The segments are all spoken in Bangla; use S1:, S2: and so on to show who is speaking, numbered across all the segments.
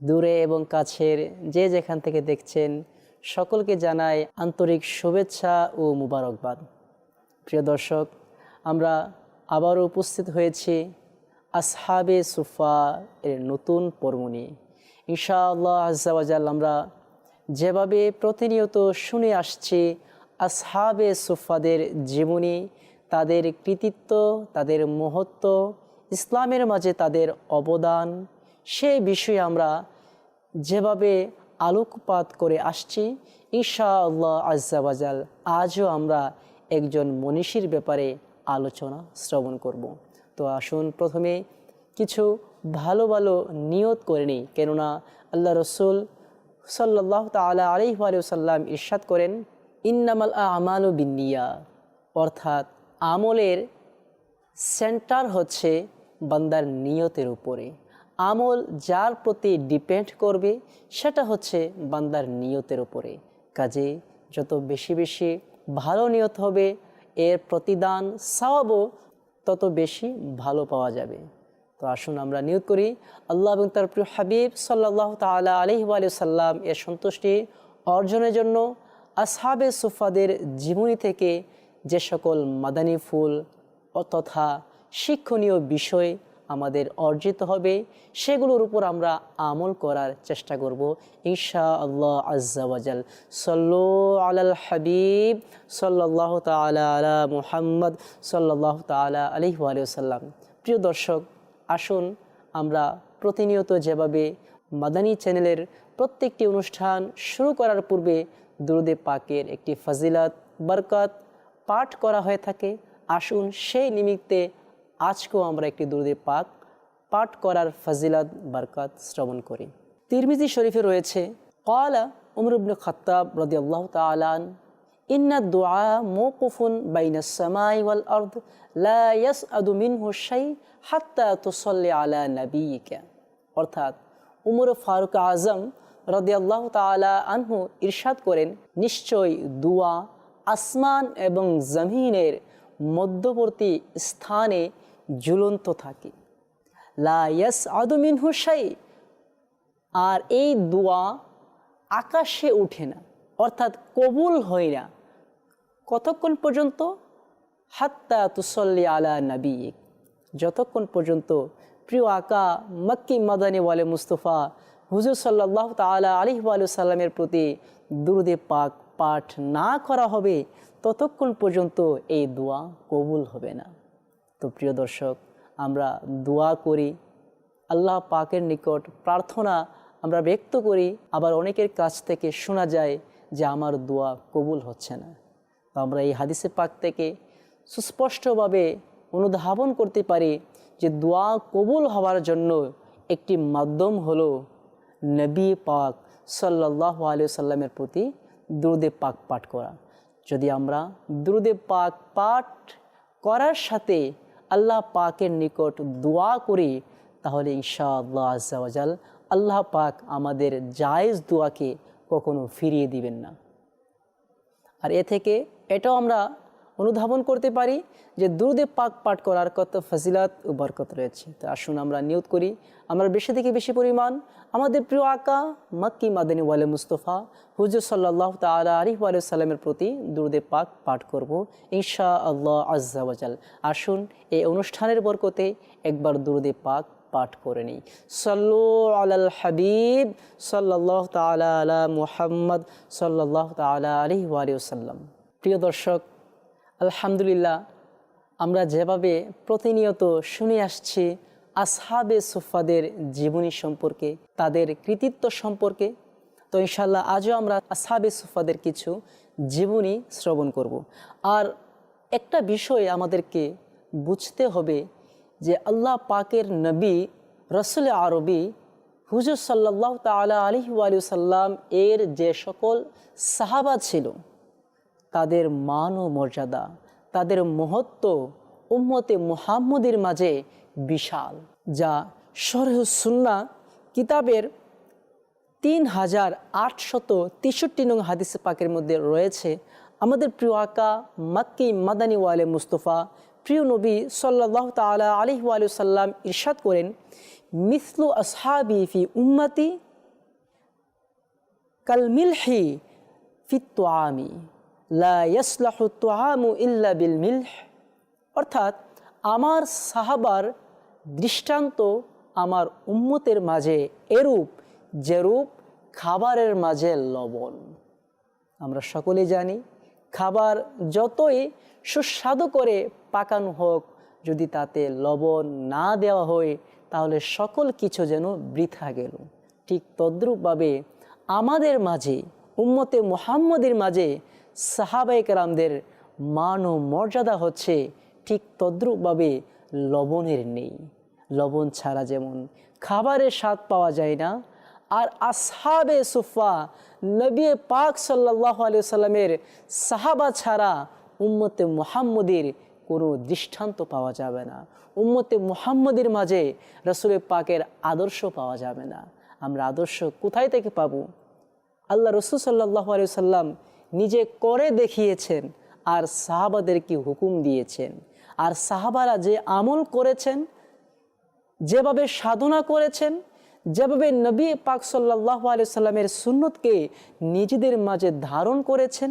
S1: দূরে এবং কাছের যে যেখান থেকে দেখছেন, সকলকে জানাই আন্তরিক শুভেচ্ছা ও মুবারকবাদ। প্রিয় দর্শক, আমরা আবারও উপস্থিত হয়েছি আসহাবে সুফা এর নতুন পর্ব নিয়ে। ইনশাআল্লাহ আজাল আমরা যেভাবে প্রতিনিয়ত শুনে আসছি আসহাবে সুফাদের জীবনী, তাদের কৃতিত্ব, তাদের মহত্ব, ইসলামের মাঝে তাদের অবদান সেই বিষয়ে আমরা যেভাবে আলোকপাত করে আসছি ঈশা আল্লাহ আজাল আজও আমরা একজন মনীষীর ব্যাপারে আলোচনা শ্রবণ করব। তো আসুন প্রথমে কিছু ভালো ভালো নিয়ত করে নিই, কেননা আল্লাহ রসুল সাল্লাহ তালা আলহিসাল্লাম ইরশাদ করেন, ইন্নামাল আমাল বিনিয়া অর্থাৎ আমলের সেন্টার হচ্ছে বান্দার নিয়তের উপরে। আমল যার প্রতি ডিপেন্ড করবে, সেটা হচ্ছে বান্দার নিয়তের উপরে। কাজে যত বেশি বেশি ভালো নিয়ত হবে, এর প্রতিদান, সওয়াবও তত বেশি ভালো পাওয়া যাবে। তো আসুন আমরা নিয়োগ করি, আল্লাহ এবং তার প্রিয় হাবিব সাল্লাহ তালা আলহি সাল্লাম এর সন্তুষ্টি অর্জনের জন্য আসহাবে সুফাদের জীবনী থেকে যে সকল মাদানী ফুল তথা শিক্ষণীয় বিষয় আমাদের অর্জিত হবে, সেগুলোর উপর আমরা আমল করার চেষ্টা করব। ঈশা আল্লাহ আজাল সল্লো আলাল হাবিব সাল্লাহ তালা আলা মুহাম্মদ সাল্লাহ তালা আলহি আলিয়াল্লাম প্রিয় দর্শক, আসুন আমরা প্রতিনিয়ত যেভাবে মাদানী চ্যানেলের প্রত্যেকটি অনুষ্ঠান শুরু করার পূর্বে দুরুদে পাকের একটি ফজিলাত, বরকত পাঠ করা হয়ে থাকে। আসুন সেই নিমিত্তে আজকেও আমরা একটি দুরুদে পাক পাঠ করার ফজিলাত, বরকত শ্রবণ করি। তিরমিজি শরীফে রয়েছে, কলা উমরুবন খত্তাব রদি আল্লাহ তালান ইন্না দোয়া মৌকুফুন বাইনা সামাই ওয়াল লা ইয়াসআদু মিনহু শাই হাত্তা তুসাল্লি আলা নাবিয়িকা। অর্থাৎ উমর ফারুক আজম রদিয়াল্লাহ তালা আনহু ইরশাদ করেন, নিশ্চয় দুয়া আসমান এবং জমিনের মধ্যবর্তী স্থানে ঝুলন্ত থাকে। লা ইয়াস আদমিন হুসাই আর এই দোয়া আকাশে উঠে না, অর্থাৎ কবুল হয় না। কতক্ষণ পর্যন্ত? হাত্তা তুসল্লি আলা নবী যতক্ষণ পর্যন্ত প্রিয় আকা মক্কি মাদানী ওয়ালে মুস্তফা, হুজুর সাল্লাহ তালা আলিহ সাল্লামের প্রতি দুরুদে পাক পাঠ না করা হবে, ততক্ষণ পর্যন্ত এই দোয়া কবুল হবে না। তো প্রিয় দর্শক, আমরা দোয়া করি, আল্লাহ পাকের নিকট প্রার্থনা আমরা ব্যক্ত করি, আবার অনেকের কাছ থেকে শোনা যায় যে আমার দোয়া কবুল হচ্ছে না। তো আমরা এই হাদিসে পাক থেকে সুস্পষ্টভাবে অনুধাবন করতে পারি যে দোয়া কবুল হওয়ার জন্য একটি মাধ্যম হলো নবী পাক সাল্লাহ আলিয়া সাল্লামের প্রতি দুরুদে পাক পাঠ করা। যদি আমরা দুরুদে পাক পাঠ করার সাথে আল্লাহ পাকের নিকট দোয়া করি, তাহলে ঈশা আল্লাহ আজাল আল্লাহ পাক আমাদের জায়েজ দোয়াকে কখনো ফিরিয়ে দিবেন না। আর এ থেকে এটাও আমরা অনুধাবন করতে পারি যে দুরুদে পাক পাঠ করার কত ফজিলাত ও বরকত রয়েছে। তো আসুন আমরা নিয়ত করি, আমরা বেশি থেকে বেশি পরিমাণ আমাদের প্রিয় আকা মাক্কি মাদানী ওয়ালে মুস্তফা হুজুর সাল্লাহ তালা আরিফ সাল্লামের প্রতি দুরুদে পাক পাঠ করব ঈশা আল্লাহ আজাল আসুন এই অনুষ্ঠানের বরকতে একবার দুরুদে পাক পাঠ করে নিই। সাল্লু আলাল হাবিব সাল্লাহ তালা আলা মুহাম্মদ সাল্লাহ তালা আলি ওয়ালিউসাল্লাম প্রিয় দর্শক আলহামদুলিল্লাহ, আমরা যেভাবে প্রতিনিয়ত শুনে আসছি আসহাবে সুফাদের জীবনী সম্পর্কে, তাদের কৃতিত্ব সম্পর্কে, তো ইনশাল্লাহ আজও আমরা আসহাবে সুফাদের কিছু জীবনী শ্রবণ করব। আর একটা বিষয় আমাদেরকে বুঝতে হবে যে আল্লাহ পাকের নবী, রসুল আরবি, হুজুর সাল্লাহ তালা আলহি সাল্লাম এর যে সকল সাহাবা ছিল তাদের মান ও মর্যাদা তাদের মহত্ব উম্মতে মুহাম্মদের মাঝে বিশাল, যা সরহুসুন্না কিতাবের তিন হাজার আটশত তেষট্টি নং হাদিস পাকের মধ্যে রয়েছে। আমাদের প্রিয় আকা মাক্কি মাদানী ওয়ালে মুস্তফা, প্রিয় নবী সাল্লাহ তালা আলহি সাল্লাম ইরশাদ করেন, মিসলু আসহাবি ফি উম্মতি কালমিলহি ফিত্তামি লা তোয়ামু ইল্লা বিল মিলহ। অর্থাৎ আমার সাহাবার দৃষ্টান্ত আমার উম্মতের মাঝে এরূপ যেরূপ খাবারের মাঝে লবণ। আমরা সকলে জানি, খাবার যতই সুস্বাদু করে পাকানো হোক, যদি তাতে লবণ না দেওয়া হয়, তাহলে সকল কিছু যেন বৃথা গেল। ঠিক তদ্রূপভাবে আমাদের মাঝে, উম্মতে মোহাম্মদের মাঝে সাহাবাইকারামদের মান ও মর্যাদা হচ্ছে ঠিক তদ্রুপভাবে লবণের নেই। লবণ ছাড়া যেমন খাবারের স্বাদ পাওয়া যায় না, আর আসহাবে সুফা নবী পাক সাল্লাহ আলিয়া সাল্লামের সাহাবা ছাড়া উম্মতে মোহাম্মদের কোনো দৃষ্টান্ত পাওয়া যাবে না। উম্মতে মোহাম্মদের মাঝে রসুলের পাকের আদর্শ পাওয়া যাবে না। আমরা আদর্শ কোথায় থেকে পাবো? আল্লাহ রসুল সাল্লাহ আলিয়া সাল্লাম নিজে করে দেখিয়েছেন, আর সাহাবাদেরকে হুকুম দিয়েছেন? আর সাহাবারা যে আমল করেছেন, যেভাবে সাধনা করেছেন, যেভাবে নবী পাক সাল্লাহ সাল্লামের সুন্নতকে নিজেদের মাঝে ধারণ করেছেন,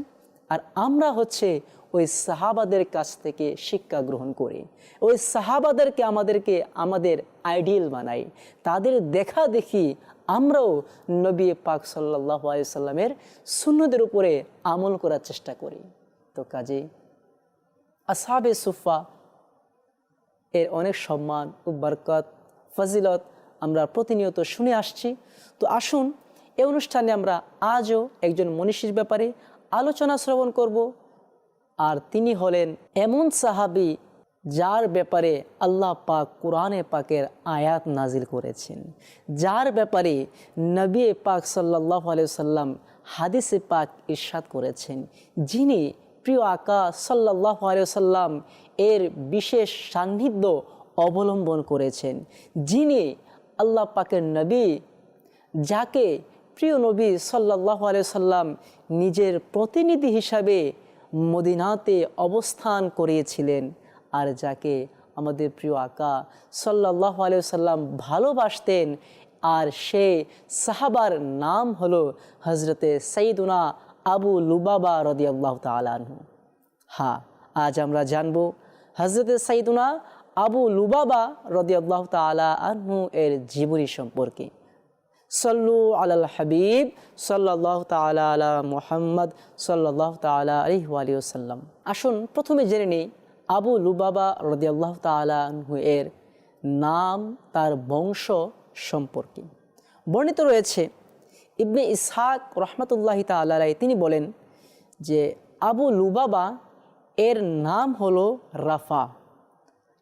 S1: আর আমরা হচ্ছে ওই সাহাবাদের কাছ থেকে শিক্ষা গ্রহণ করি। ওই সাহাবাদেরকে আমাদেরকে আমাদের আইডিয়াল বানাই। তাদের দেখা দেখি আমরাও নবী পাক সাল্লাহ সাল্লামের সুন্নদের উপরে আমল করার চেষ্টা করি। তো কাজে আসাবে সুফা এর অনেক সম্মান ও বরকত, ফজিলত আমরা প্রতিনিয়ত শুনে আসছি। তো আসুন, এ অনুষ্ঠানে আমরা আজও একজন মনীষীর ব্যাপারে আলোচনা শ্রবণ করব। আর তিনি হলেন এমন সাহাবি যার ব্যাপারে আল্লাহ পাক কোরআনে পাকের আয়াত নাজিল করেছেন। যার ব্যাপারে নবী পাক সাল্লাহ সাল্লাম হাদিসে পাক ইরশাদ করেছেন। যিনি প্রিয় আকা সাল্লাহ সাল্লাম এর বিশেষ সান্নিধ্য অবলম্বন করেছেন। যিনি আল্লাহ পাকের নবী, যাকে প্রিয় নবী সাল্লাহ সাল্লাম নিজের প্রতিনিধি হিসাবে মদিনাতে অবস্থান করিয়েছিলেন। আর যাকে আমাদের প্রিয় আকা সাল্লাহ সাল্লাম ভালোবাসতেন, আর সে সাহাবার নাম হলো হজরতে সঈদুনা আবু লুবাবা রদি আল্লাহ তালাহু হ্যাঁ আজ আমরা জানব হজরতে সঈদুনা আবু লুবাবা রদি আল্লাহ তালা আনহু এর জীবনী সম্পর্কে। সল্লু আলাল হাবিব সাল্লাহ তালা আলা মোহাম্মদ সাল্লাহ তালা আলহি আলিয়াল্লাম আসুন প্রথমে জেনে নেই আবু লুবাবা রদিয়াল্লাহ তালাহু এর নাম তার বংশ সম্পর্কে। বর্ণিত রয়েছে, ইবনে ইসহাক রহমতুল্লাহ তালাই তিনি বলেন যে আবু লুবাবা এর নাম হলো রাফা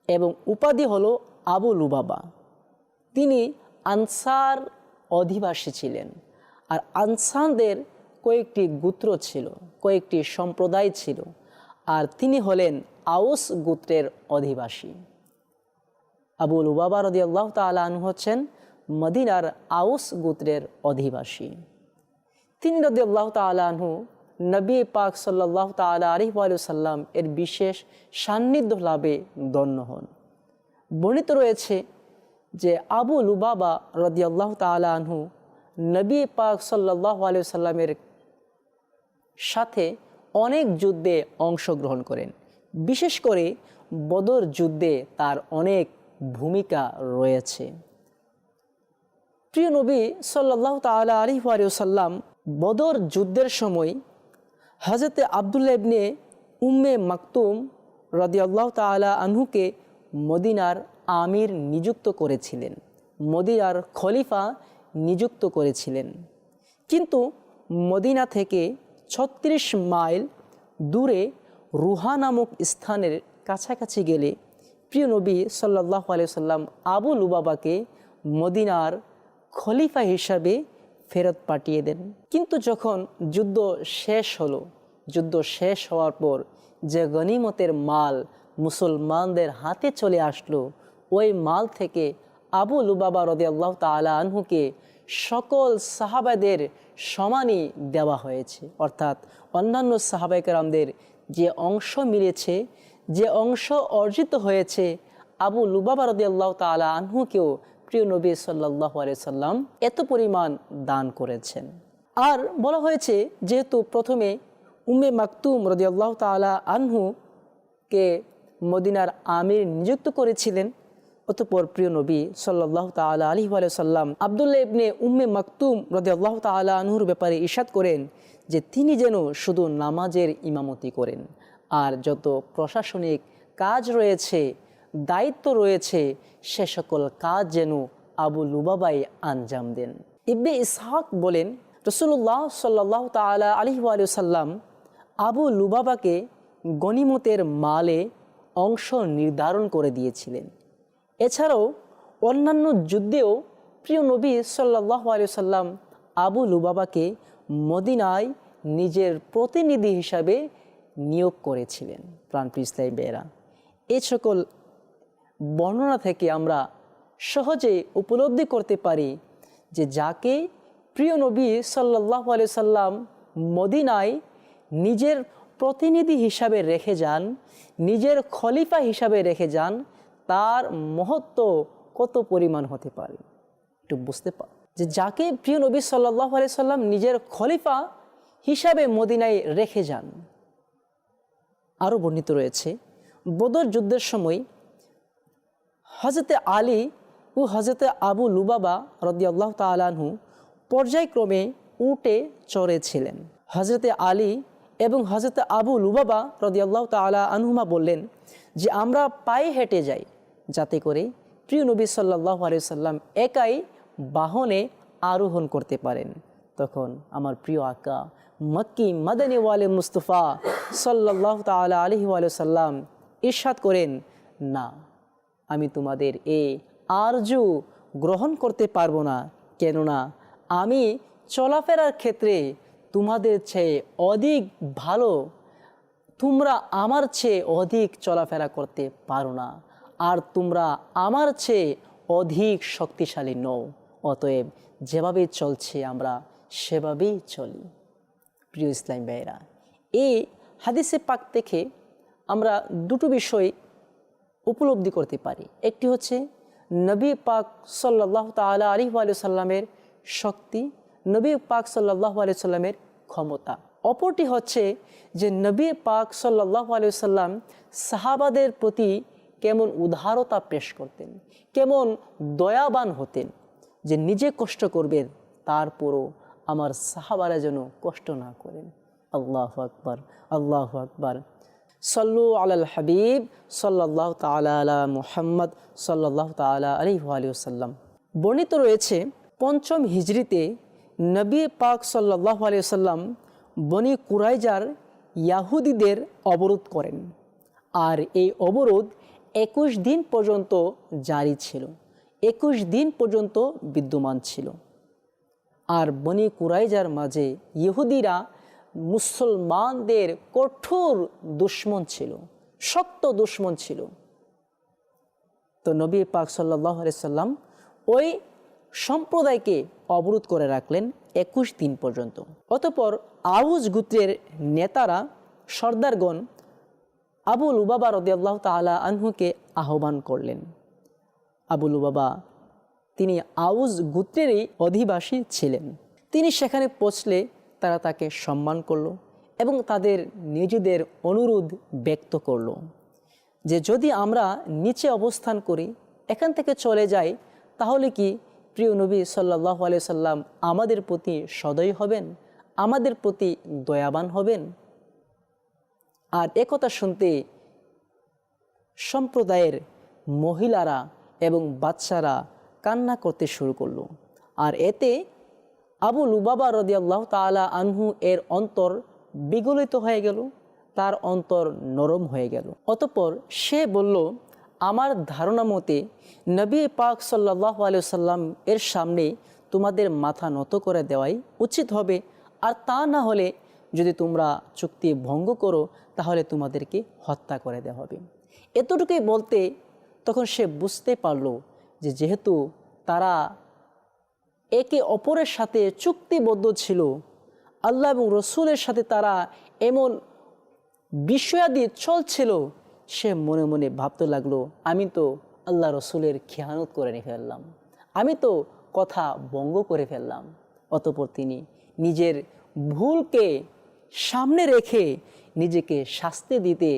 S1: এবং উপাধি হলো আবু লুবাবা। তিনি আনসার অধিবাসী ছিলেন আর আনসানদের কয়েকটি গোত্র ছিল, কয়েকটি সম্প্রদায় ছিল। আর তিনি হলেন আউস গোত্রের অধিবাসী। আবু লুবাবা রদি আল্লাহ তালু হচ্ছেন মদিনার আউস গোত্রের অধিবাসী। তিনি রদি আল্লাহ তালু নবী পাক সাল্লাহ তালা আলিহাসাল্লাম এর বিশেষ সান্নিধ্য লাভে দন্য হন। বর্ণিত রয়েছে যে আবু লুবাবা রদিয়াল্লাহ তালাহু নবী পাক সাল্লাহ আলিয়াল্লামের সাথে অনেক যুদ্ধে অংশগ্রহণ করেন। বিশেষ করে বদর যুদ্ধে তার অনেক ভূমিকা রয়েছে। প্রিয় নবী সাল্লাহ তালা আলি আলিয়াল্লাম বদর যুদ্ধের সময় হজরতে আবদুল্লা ইবনে উম্মে মাকতুম রদিয়াল্লাহ তালা আনহুকে মদিনার আমির নিযুক্ত করেছিলেন। মদিনার খলিফা নিযুক্ত করেছিলেন। কিন্তু মদিনা থেকে ছত্রিশ মাইল দূরে রুহা নামক স্থানের কাছাকাছি গেলে প্রিয় নবী সাল্লাহ সাল্লাম আবু লুবাবাকে মদিনার খলিফা হিসাবে ফেরত পাঠিয়ে দেন। কিন্তু যখন যুদ্ধ শেষ হলো, যুদ্ধ শেষ হওয়ার পর যে গনিমতের মাল মুসলমানদের হাতে চলে আসলো, ওই মাল থেকে আবু লুবাবা রদে আল্লাহ তালা আনহুকে সকল সাহাবাদের সমানই দেওয়া হয়েছে। অর্থাৎ অন্যান্য সাহাবাইকারদের যে অংশ মিলেছে, যে অংশ অর্জিত হয়েছে, আবু লুবাবা আল্লাহ তালা আনহুকেও প্রিয় নবী সাল্লাহ সাল্লাম এত পরিমাণ দান করেছেন। আর বলা হয়েছে, যেহেতু প্রথমে উমে মাকতুম রদি আল্লাহ তালা আনহুকে মদিনার আমির নিযুক্ত করেছিলেন অতপর প্রিয় নবী সাল্লাহ তালা আলী সাল্লাম আবদুল্লাহ ইবনে উম্মে মাকতুম রদি আল্লাহ তালা আনহুর ব্যাপারে ইশাদ করেন যে তিনি যেন শুধু নামাজের ইমামতি করেন। আর যত প্রশাসনিক কাজ রয়েছে, দায়িত্ব রয়েছে, সে সকল কাজ যেন আবু লুবাবাই আঞ্জাম দেন। ইবনে ইসহাক বলেন রসুল্লাহ সাল্লাহ তালা আলী সাল্লাম আবু লুবাবাকে গনিমতের মালে অংশ নির্ধারণ করে দিয়েছিলেন। এছাড়াও অন্যান্য যুদ্ধেও প্রিয় নবী সাল্লাহ সাল্লাম আবু লুবাবাকে মদিনায় নিজের প্রতিনিধি হিসাবে নিয়োগ করেছিলেন। প্রাণপ্রিয় ইসলাই বেয়েরা এই সকল বর্ণনা থেকে আমরা সহজে উপলব্ধি করতে পারি যে যাকে প্রিয় নবী সাল্লাহ সাল্লাম মদিনায় নিজের প্রতিনিধি হিসাবে রেখে যান, নিজের খলিফা হিসাবে রেখে যান তার মহত্ব কত পরিমাণ হতে পারে? একটু বুঝতে পার যে যাকে প্রিয় নবী সাল্লাহ সাল্লাম নিজের খলিফা হিসাবে মদিনায় রেখে যান, আরও বর্ণিত রয়েছে, বদর যুদ্ধের সময় হজরতে আলী ও হজরতে আবু লুবাবা রদিয়াল্লাহ তালাহু পর্যায়ক্রমে উটে চড়েছিলেন হজরতে আলী এবং হজরত আবু লুবাবা রদিয়াল্লাহ তালা আনহুমা বললেন যে, আমরা পায়ে হেঁটে যাই যাতে করে প্রিয় নবী সাল্লাহ সাল্লাম একাই বাহনে আরোহণ করতে পারেন। তখন আমার প্রিয় আকা মক্কি মাদানী ওয়ালে মুস্তফা সাল্লাহ তালা আলহি সাল্লাম ইরশাদ করেন, না, আমি তোমাদের এ আরজু গ্রহণ করতে পারব না। কেননা আমি চলাফেরার ক্ষেত্রে তোমাদের চেয়ে অধিক ভালো, তোমরা আমার চেয়ে অধিক চলাফেরা করতে পারো না। আর তোমরা আমার চেয়ে অধিক শক্তিশালী নও। অতএব যেভাবে চলছে আমরা সেভাবেই চলি। প্রিয় ইসলাম ভাইরা এই হাদিসে পাক দেখে আমরা দুটো বিষয় উপলব্ধি করতে পারি। একটি হচ্ছে নবী পাক সাল্লাহ তালা আলী সাল্লামের শক্তি, নবী পাক সাল্লাহ আলি সাল্লামের ক্ষমতা। অপরটি হচ্ছে যে নবী পাক সাল্লাহ আলি সাল্লাম সাহাবাদের প্রতি কেমন উদারতা পেশ করতেন, কেমন দয়াবান হতেন যে নিজে কষ্ট করবেন তারপরও আমার সাহাবারা যেন কষ্ট না করেন। আল্লাহ আকবর আল্লাহ আকবর। সল্লু আলাল হাবিব সাল্লাহ তালা মুহাম্মদ সাল্লাহ তালা আলি আলিয়াল্লাম বর্ণিত রয়েছে, পঞ্চম হিজড়িতে নবী পাক সাল্লাহ আলিয়াল্লাম বনি কুরাইজার ইয়াহুদিদের অবরোধ করেন। আর এই অবরোধ একুশ দিন পর্যন্ত জারি ছিল। একুশ দিন পর্যন্ত বিদ্যমান ছিল। আর বনি কুরাইজার মাঝে ইহুদিরা মুসলমানদের কঠোর দুশ্মন ছিল, শক্ত দুশ্মন ছিল। তো নবী পাক সাল্লাহ সাল্লাম ওই সম্প্রদায়কে অবরোধ করে রাখলেন একুশ দিন পর্যন্ত। অতপর আউজ গুত্রের নেতারা, সর্দারগণ আবুল উবাবা রদিয়াল্লাহ তালা আনহুকে আহ্বান করলেন। আবুল উবাবা তিনি আউজ গুত্রেরই অধিবাসী ছিলেন। তিনি সেখানে পৌঁছলে তারা তাকে সম্মান করল এবং তাদের নিজেদের অনুরোধ ব্যক্ত করল যে যদি আমরা নিচে অবস্থান করি, এখান থেকে চলে যাই, তাহলে কি প্রিয় নবী সাল্লাহ সাল্লাম আমাদের প্রতি সদয় হবেন, আমাদের প্রতি দয়াবান হবেন? আর একথা শুনতে সম্প্রদায়ের মহিলারা এবং বাচ্চারা কান্না করতে শুরু করল। আর এতে আবু লুবাবা রদিয়াল্লাহ তালা আনহু এর অন্তর বিগলিত হয়ে গেল, তার অন্তর নরম হয়ে গেল। অতপর সে বলল, আমার ধারণা মতে নবী পাক সাল্লাহ সাল্লাম এর সামনে তোমাদের মাথা নত করে দেওয়াই উচিত হবে। আর তা না হলে যদি তোমরা চুক্তি ভঙ্গ করো, তাহলে তোমাদেরকে হত্যা করে দেওয়া হবে। এতটুকুই বলতে তখন সে বুঝতে পারল যে যেহেতু তারা একে অপরের সাথে চুক্তিবদ্ধ ছিল, আল্লাহ এবং রসুলের সাথে তারা এমন বিষয়াদি চলছিল, সে মনে মনে ভাবতে লাগল, আমি তো আল্লাহ রসুলের খেয়ানত করে নিয়ে ফেললাম। আমি তো কথা বঙ্গ করে ফেললাম। অতপর তিনি নিজের ভুলকে সামনে রেখে নিজেকে শাস্তি দিতে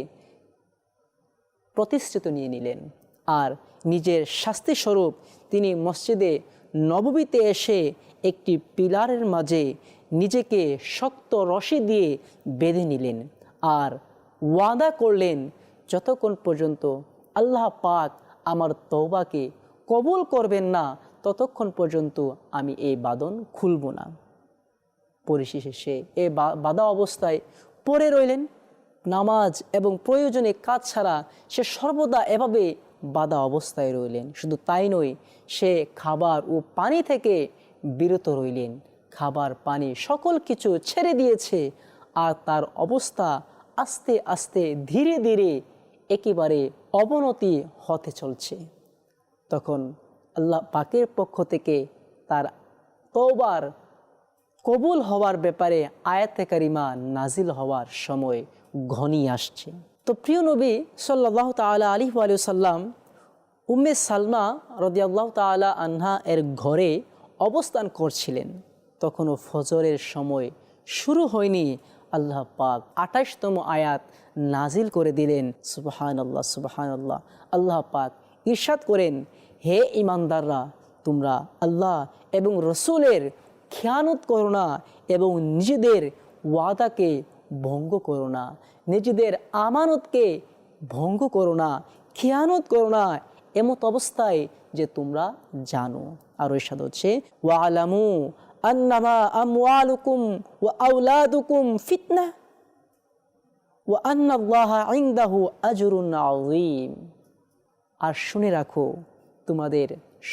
S1: প্রতিষ্ঠিত নিয়ে নিলেন। আর নিজের শাস্তি স্বরূপ তিনি মসজিদে নববীতে এসে একটি পিলারের মাঝে নিজেকে শক্ত রশি দিয়ে বেঁধে নিলেন আর ওয়াদা করলেন, যতক্ষণ পর্যন্ত আল্লাহ পাক আমার তৌবাকে কবুল করবেন না, ততক্ষণ পর্যন্ত আমি এই বাদন খুলব না। পরিশেষে সে এ বাধা অবস্থায় পড়ে রইলেন। নামাজ এবং প্রয়োজনে কাজ ছাড়া সে সর্বদা এভাবে বাধা অবস্থায় রইলেন। শুধু তাই নয়, সে খাবার ও পানি থেকে বিরত রইলেন। খাবার, পানি সকল কিছু ছেড়ে দিয়েছে আর তার অবস্থা আস্তে আস্তে ধীরে ধীরে একেবারে অবনতি হতে চলছে। তখন আল্লাহ পাকের পক্ষ থেকে তার তওবার কবুল হওয়ার ব্যাপারে আয়াতে কারিমা নাজিল হওয়ার সময় ঘনিয়ে আসছে। তো প্রিয় নবী সাল্লাহ তালা আলী সাল্লাম উম্মে সালমা রদিয়াল্লাহ তালা আনহা এর ঘরে অবস্থান করছিলেন। তখনও ফজরের সময় শুরু হয়নি। আল্লাহ পাক আঠাশতম আয়াত নাজিল করে দিলেন। সুবাহান আল্লাহ সুবাহান আল্লাহ আল্লাহ পাক ঈর্ষাদ করেন, হে ইমানদাররা, তোমরা আল্লাহ এবং রসুলের খেয়ানত করো না এবং নিজেদের ওয়াদাকে ভঙ্গ করো না। নিজেদের আমানতকে ভঙ্গ করো না, খেয়ানত করো না এমত অবস্থায় যে তোমরা জানো। আর ওই সাথে হচ্ছে, ওয়ালামু আন্নামা আমওয়ালুকুম ওয়া আউলাদুকুম ফিতনা ওয়া আন্নাল্লাহা আজরুন আর শুনে রাখো, তোমাদের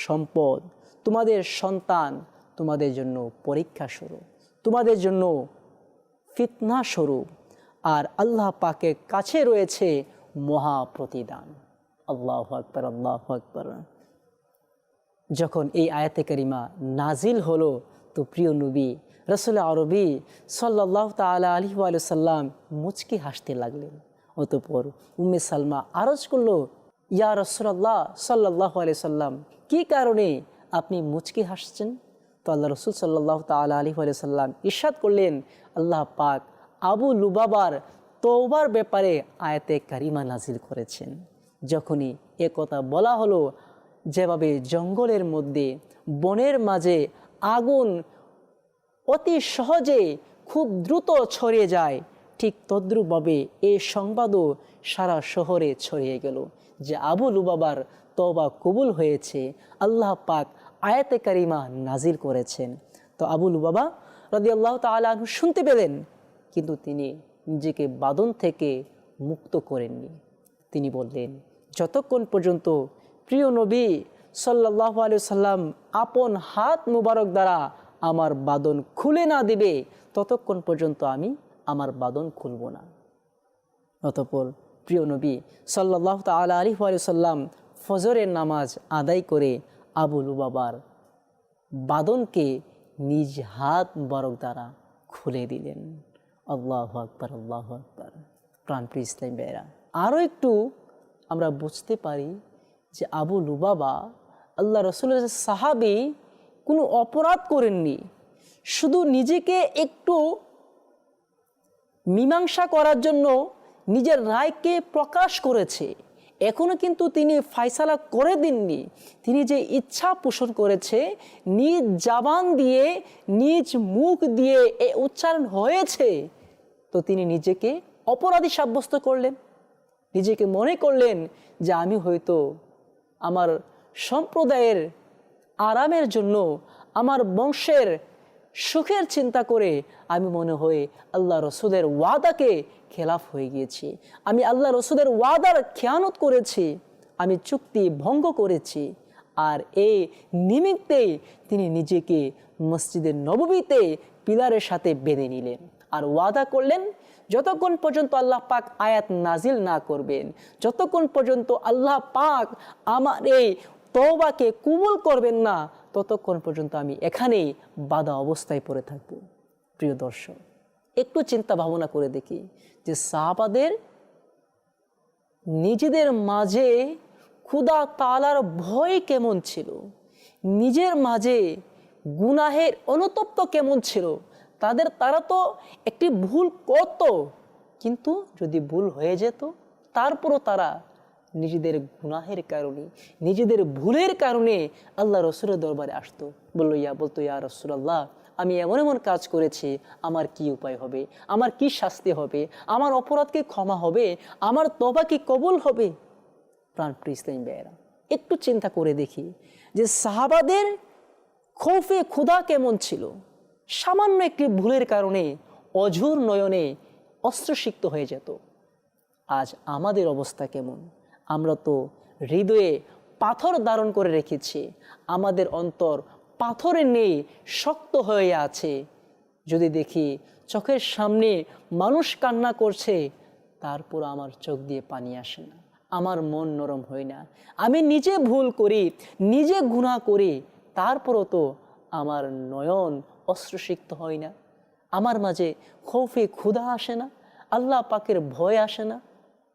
S1: সম্পদ, তোমাদের সন্তান তোমাদের জন্য পরীক্ষা স্বরূপ তোমাদের জন্য ফিতনা স্বরূপ আর আল্লাহ পাকের কাছে রয়েছে মহা প্রতিদান। আল্লাহ আকবর আল্লাহ আকবর। যখন এই আয়াতে কারিমা নাজিল হলো, তো প্রিয় নবী, রসুল আরবি সাল্লাহ তালা আলী সাল্লাম মুচকি হাসতে লাগলেন। অতপর উম্মে সালমা আরজ করল, ইয়া রসুল্লাহ সাল্লাহ আলি সাল্লাম, কী কারণে আপনি মুচকি হাসছেন? তো আল্লাহ রসুল সাল্লাহ তালা আলী সাল্লাম ইরশাদ করলেন, আল্লাহ পাক আবু লুবাবার তৌবার ব্যাপারে আয়াতে কারিমা নাজিল করেছেন। যখনই এ কথা বলা হলো, যেভাবে জঙ্গলের মধ্যে বনের মাঝে আগুন অতি সহজে খুব দ্রুত ছড়িয়ে যায়, ঠিক তদ্রুপভাবে এই সংবাদও সারা শহরে ছড়িয়ে গেল যে আবু লুবাবার তবা কবুল হয়েছে। আল্লাহ পাক আয়াতে কারিমা নাজিল করেছেন। তো আবুল বাবা রদি আল্লাহ তালু শুনতে পেলেন, কিন্তু তিনি নিজেকে বাদন থেকে মুক্ত করেননি। তিনি বললেন, যতক্ষণ পর্যন্ত প্রিয় নবী সাল্লাহ আলু সাল্লাম আপন হাত মুবারক দ্বারা আমার বাদন খুলে না দিবে, ততক্ষণ পর্যন্ত আমি আমার বাদন খুলব না। অতপর প্রিয় নবী সাল্লাহ তালা আলী সাল্লাম ফজরের নামাজ আদায় করে আবুল বাবার বাদনকে নিজ হাত বরক দ্বারা খুলে দিলেন। আল্লাহ আকবর আল্লাহ আকবর। প্রাণপ্রিয় ইসলাম বেরা আরও একটু আমরা বুঝতে পারি যে আবু লুবাবা আল্লাহ রসুলের সাহাবি কোনো অপরাধ করেননি, শুধু নিজেকে একটু মীমাংসা করার জন্য নিজের রায়কে প্রকাশ করেছে। এখনও কিন্তু তিনি ফাইসালা করে দিননি। তিনি যে ইচ্ছা পোষণ করেছে, নিজ জাবান দিয়ে, নিজ মুখ দিয়ে এ উচ্চারণ হয়েছে, তো তিনি নিজেকে অপরাধী সাব্যস্ত করলেন। নিজেকে মনে করলেন যে আমি হয়তো আমার সম্প্রদায়ের আরামের জন্য, আমার বংশের সুখের চিন্তা করে আমি মনে হয় আল্লাহ রসুলের ওয়াদাকে খেলাফ হয়ে গিয়েছি। আমি আল্লাহ রসুলের ওয়াদার খেয়ানত করেছি, আমি চুক্তি ভঙ্গ করেছি আর এই নিমিত্তেই তিনি নিজেকে মসজিদের নববীতে পিলারের সাথে বেঁধে নিলেন আর ওয়াদা করলেন, যতক্ষণ পর্যন্ত আল্লাহ পাক আয়াত নাজিল না করবেন, যতক্ষণ পর্যন্ত আল্লাহ পাক আমার এই তওবাকে কুবুল করবেন না ততক্ষণ পর্যন্ত আমি এখানেই বাধা অবস্থায় পড়ে থাকব, প্রিয় দর্শক। একটু চিন্তা ভাবনা করে দেখি যে সাহাবাদের নিজেদের মাঝে ক্ষুদা তালার ভয় কেমন ছিল? নিজের মাঝে গুনাহের অনুতপ্ত কেমন ছিল? তাদের, তারা তো একটি ভুল করত, কিন্তু যদি ভুল হয়ে যেত, তারপরও তারা নিজেদের গুনাহের কারণে, নিজেদের ভুলের কারণে আল্লাহ রসুলের দরবারে আসতো। বলল, ইয়া বলতো, ইয়া রসুলাল্লাহ, আমি এমন এমন কাজ করেছি, আমার কি উপায় হবে? আমার কি শাস্তি হবে? আমার অপরাধকে ক্ষমা হবে? আমার তবা কি কবুল হবে? প্রাণপ্রিয় ইসলাম বেয়েরা একটু চিন্তা করে দেখি যে সাহাবাদের খৌফে ক্ষুধা কেমন ছিল। সামান্য একটি ভুলের কারণে অঝুর নয়নে অস্ত্রসিক্ত হয়ে যেত। আজ আমাদের অবস্থা কেমন? আমরা তো হৃদয়ে পাথর ধারণ করে রেখেছি। আমাদের অন্তর পাথরে নেই, শক্ত হয়ে আছে। যদি দেখি চোখের সামনে মানুষ কান্না করছে, তারপর আমার চোখ দিয়ে পানি আসে না। আমার মন নরম হয় না। আমি নিজে ভুল করি, নিজে গুণা করি, তারপরও তো আমার নয়ন অস্ত্রসিক্ত হয় না। আমার মাঝে খৌফে ক্ষুধা আসে না, আল্লাহ পাকের ভয় আসে না।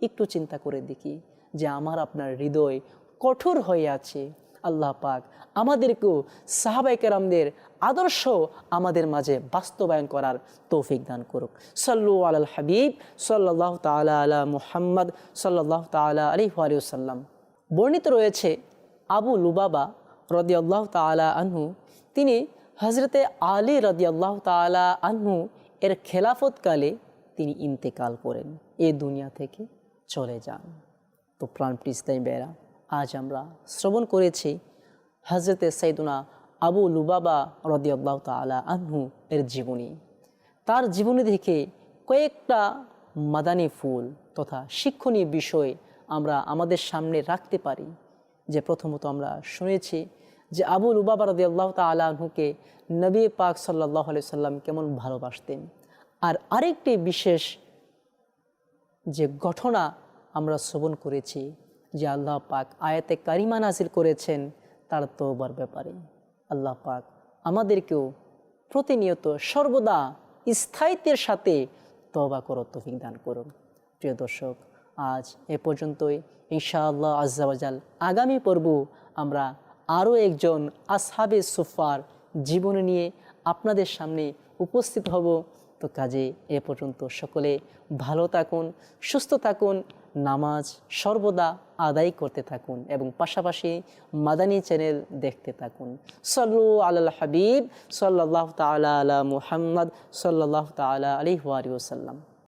S1: একটু চিন্তা করে দেখি যে আমার আপনার হৃদয় কঠোর হয়ে আছে, আল্লাহ পাক আমাদেরকেও সাহাবাইকেরামদের আদর্শ আমাদের মাঝে বাস্তবায়ন করার তৌফিক দান করুক। সাল্লু আল হাবিব সাল্লাহ তালা আলা মুহাম্মদ সাল্লাহ তালা আলি সাল্লাম বর্ণিত রয়েছে আবু লুবাবা রদি আল্লাহ তালা আনহু, তিনি হজরতে আলী রদি আল্লাহ তালা আনহু এর খেলাফতকালে তিনি ইন্তেকাল করেন। এ দুনিয়া থেকে চলে যান। তো প্রাণ ইসলাম বেরা আজ আমরা শ্রবণ করেছি হজরতে সাইদুনা আবু লুবাবা রদিয়াল্লাহ তালা আনহু এর জীবনী। তার জীবনী থেকে কয়েকটা মাদানি ফুল তথা শিক্ষণীয় বিষয় আমরা আমাদের সামনে রাখতে পারি। যে প্রথমত আমরা শুনেছি যে আবু লুবাবা রদিয়াল্লাহ তালা আনহুকে নবী পাক সাল্লাহ আলি সাল্লাম কেমন ভালোবাসতেন। আর আরেকটি বিশেষ যে ঘটনা আমরা শ্রবণ করেছি যে আল্লাহ পাক আয়াতে কারিমা নাজির করেছেন তার তোবার ব্যাপারে। আল্লাহ পাক আমাদেরকেও প্রতিনিয়ত সর্বদা স্থায়িত্বের সাথে তবা করো তফিক দান করুন। প্রিয় দর্শক, আজ এ পর্যন্তই। ইনশাআল্লাহ আজাল আগামী পর্ব আমরা আরও একজন আসহাবে সুফার জীবনী নিয়ে আপনাদের সামনে উপস্থিত হব। তো কাজে এ পর্যন্ত সকলে ভালো থাকুন, সুস্থ থাকুন নামাজ সর্বদা আদায় করতে থাকুন এবং পাশাপাশি মাদানী চ্যানেল দেখতে থাকুন। সল্লু আল্লাহ হাবিব সাল্লাহ তালা আলা মুহাম্মদ সাল্লাহ তালা আলি ওসাল্লাম